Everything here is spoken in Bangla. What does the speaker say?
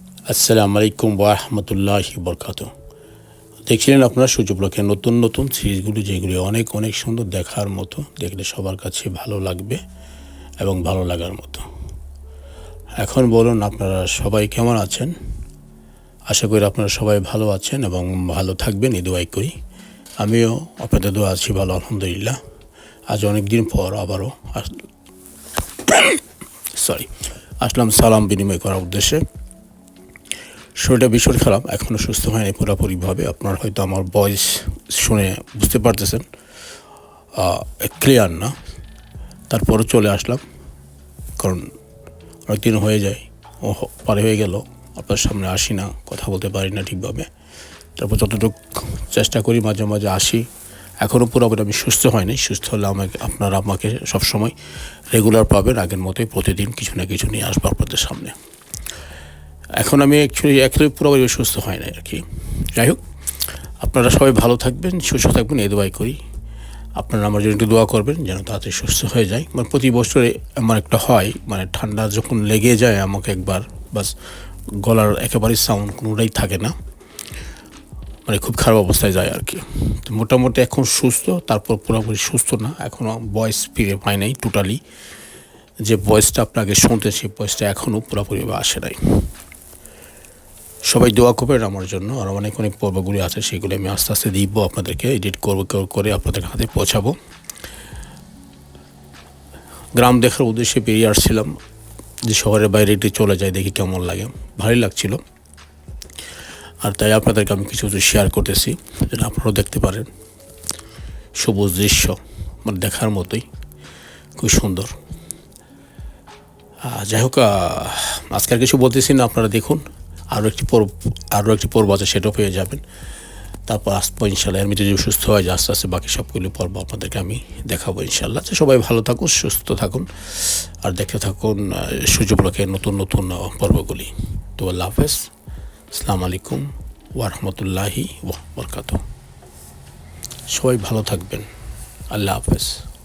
আসসালামু আলাইকুম ওয়ারহমতুল্লাহি বরকাত দেখছিলেন আপনারা সূর্য ব্লকের নতুন নতুন সিরিজগুলি, যেগুলি অনেক অনেক সুন্দর দেখার মতো, দেখলে সবার কাছে ভালো লাগবে এবং ভালো লাগার মতো। এখন বলুন আপনারা সবাই কেমন আছেন? আশা করি আপনারা সবাই ভালো আছেন এবং ভালো থাকবেন, এই দোয়াই করি। আমিও আপনাদের দোয়া আছি, ভালো, আলহামদুলিল্লাহ। আজ অনেক দিন পর আবারও সরি আসলাম সালাম বিনিময় করার উদ্দেশ্যে। শরীরটা ভীষণ খারাপ এখনও সুস্থ হয়নি পুরোপুরিভাবে। আপনার হয়তো আমার ভয়েস শুনে বুঝতে পারতেছেন। ক্লিয়ার না। তারপরে চলে আসলাম। কারণ অনেকদিন হয়ে যায়। ও পারে হয়ে গেল। আপনার সামনে আসি না, কথা বলতে পারি না ঠিকভাবে। তারপর যতটুকু চেষ্টা করি মাঝে মাঝে আসি। এখনও পুরোপুরি আমি সুস্থ হয়নি। সুস্থ হলে আমাকে, আপনারা আমাকে সবসময় রেগুলার পাবেন। আগের মতোই প্রতিদিন কিছু না কিছু নিয়ে আসব আপনাদের সামনে। এখন আমি অ্যাকচুয়ালি অ্যাকচুয়ালি পুরোপুরি সুস্থ হয় না আর কি। যাই হোক, আপনারা সবাই ভালো থাকবেন, সুস্থ থাকবেন, এই দোয়াই করি। আপনারা আমার জন্য একটু দোয়া করবেন, যেন তাড়াতাড়ি সুস্থ হয়ে যায়। মানে প্রতি বছরে আমার একটা হয় মানে ঠান্ডা যখন লেগে যায় আমাকে একবার, বাস গলার একেবারেই সাউন্ড কোনোটাই থাকে না। মানে খুব খারাপ অবস্থায় যায় আর কি। তো মোটামুটি এখন সুস্থ, তারপর পুরোপুরি সুস্থ না এখনও ভয়েস ফিরে পাই নাই টোটালি যে বয়সটা আপনাকে শুনতে সেই বয়সটা এখনও পুরোপুরিভাবে আসে নাই। সবাই দোয়া করবেন আমার জন্য। আর অনেক অনেক পর্বগুলি আছে, সেগুলি আমি আস্তে আস্তে দিব আপনাদেরকে এডিট করব করে আপনাদের হাতে পৌঁছাবো। গ্রাম দেখার উদ্দেশ্যে বেরিয়ে আসছিলাম, যে শহরের বাইরে একটু চলে যায় দেখি কেমন লাগে। ভালোই লাগছিল। আর তাই আপনাদেরকে আমি কিছু কিছু শেয়ার করতেছি, যেন আপনারাও দেখতে পারেন। সবুজ দৃশ্য মানে দেখার মতোই, খুব সুন্দর। যাই হোক আজকে আর কিছু বলতেছি না, আপনারা দেখুন। আরও একটি পর্ব আরও একটি পর্ব আছে সেটাও পেয়ে যাবেন। তারপর আসব ইনশাল্লাহ এর যদি সুস্থ হয় যে আস্তে আস্তে বাকি সবগুলো পর্ব আপনাদেরকে আমি দেখাবো ইনশাল্লাহ তো সবাই ভালো থাকুন সুস্থ থাকুন আর দেখতে থাকুন আহ, নতুন নতুন পর্বগুলি। তো আল্লাহ হাফেজ। আসসালামু আলাইকুম ওয়ারহমতুল্লাহি বরকাত সবাই ভালো থাকবেন। আল্লাহ হাফেজ।